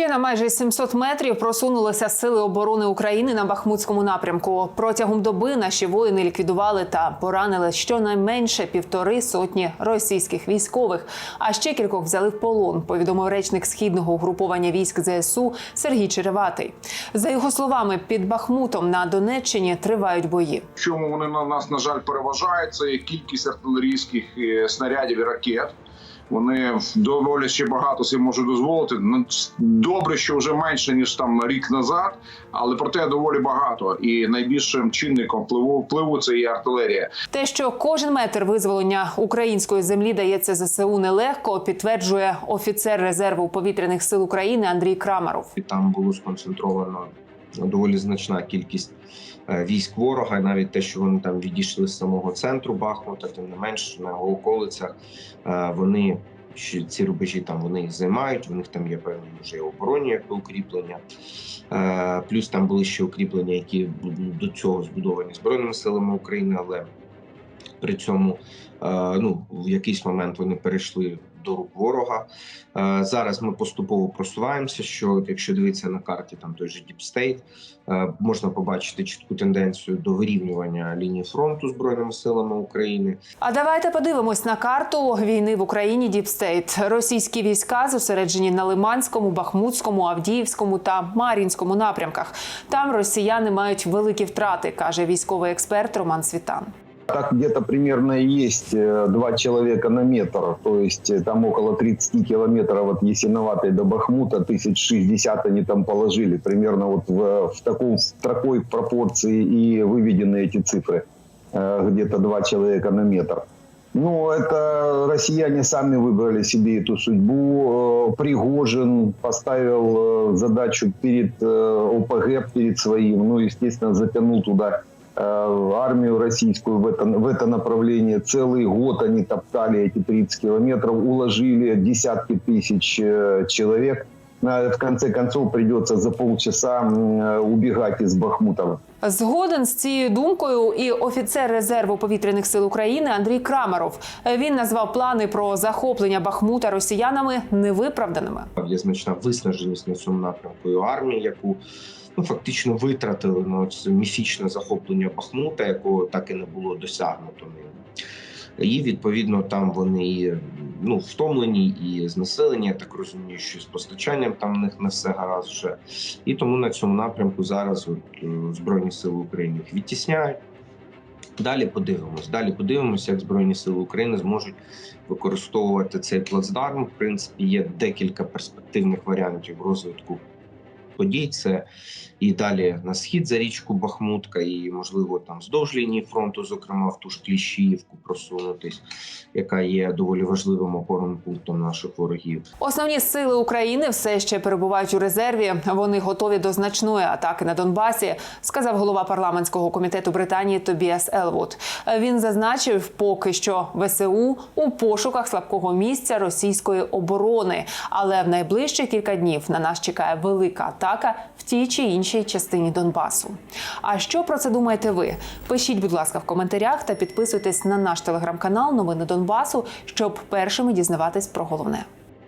Ще на майже 700 метрів просунулися сили оборони України на Бахмутському напрямку. Протягом доби наші воїни ліквідували та поранили щонайменше півтори сотні російських військових. А ще кількох взяли в полон. Повідомив речник східного угруповання військ ЗСУ Сергій Череватий. За його словами, під Бахмутом на Донеччині тривають бої. В чому вони на нас, на жаль, переважають, кількість артилерійських е, снарядів і ракет. Вони доволі ще багато собі можуть дозволити. Ну, Добре, що вже менше ніж там рік назад, але проте доволі багато. І найбільшим чинником впливу впливу це і артилерія. Те, що кожен метр визволення української землі дається ЗСУ нелегко, підтверджує офіцер резерву повітряних сил України Андрій Крамаров. і там було сконцентровано доволі значна кількість е, військ ворога. Навіть те, що вони там відійшли з самого центру Бахмута, тим не менш на околицях е, вони. Ці рубежі там вони їх займають, в них там є певні вже оборонні якби укріплення. Е, плюс там були ще укріплення, які до цього збудовані Збройними силами України, але при цьому е, ну, в якийсь момент вони перейшли до рук ворога. Е, Зараз ми поступово просуваємося. Що якщо дивитися на карті, там той же е, можна побачити чітку тенденцію до вирівнювання лінії фронту збройними силами України. А давайте подивимось на карту війни в Україні Діпстейт. Російські війська зосереджені на Лиманському, Бахмутському, Авдіївському та Мар'їнському напрямках. Там росіяни мають великі втрати, каже військовий експерт Роман Світан. Так где-то примерно есть э, два человека на метр, то есть э, там около 30 километров от Ясиноватой до Бахмута, 1060 они там положили, примерно вот в, в таком в такой пропорции и выведены эти цифры, Э, где-то два человека на метр. Ну, это россияне сами выбрали себе эту судьбу. Пригожин поставил задачу перед ОПГ, перед своим, ну, естественно, затянул туда армию российскую в это, в это направление. Целый год они топтали эти 30 километров, уложили десятки тысяч э, человек. А В конце концов придется за полчаса м, э, убегать из Бахмута. Згоден з цією думкою і офіцер резерву повітряних сил України Андрій Крамаров. Він назвав плани про захоплення Бахмута росіянами невиправданими. Є значна виснаженість на цьому напрямку і армії, яку ну фактично витратили на це міфічне захоплення Бахмута, якого так і не було досягнуто ними. І відповідно там вони ну втомлені і знесилені. Я так розумію, що з постачанням там в них не все гаразд вже. І тому на цьому напрямку зараз от, е, Збройні Сили України їх відтісняють. Далі подивимось. Далі подивимось, як Збройні Сили України зможуть використовувати цей плацдарм. В принципі, є декілька перспективних варіантів розвитку подій. Це і далі на схід за річку Бахмутка, і можливо там вздовж лінії фронту, зокрема в ту ж Кліщіївку просунутись, яка є доволі важливим опорним пунктом наших ворогів. Основні сили України все ще перебувають у резерві. Вони готові до значної атаки на Донбасі, сказав голова парламентського комітету Британії Тобіас Елвуд. Він зазначив, поки що ВСУ у пошуках слабкого місця російської оборони, але в найближчі кілька днів на нас чекає велика атака в тій чи іншій частині Донбасу. А що про це думаєте ви? Пишіть, будь ласка, в коментарях та підписуйтесь на наш телеграм-канал Новини Донбасу, щоб першими дізнаватись про головне.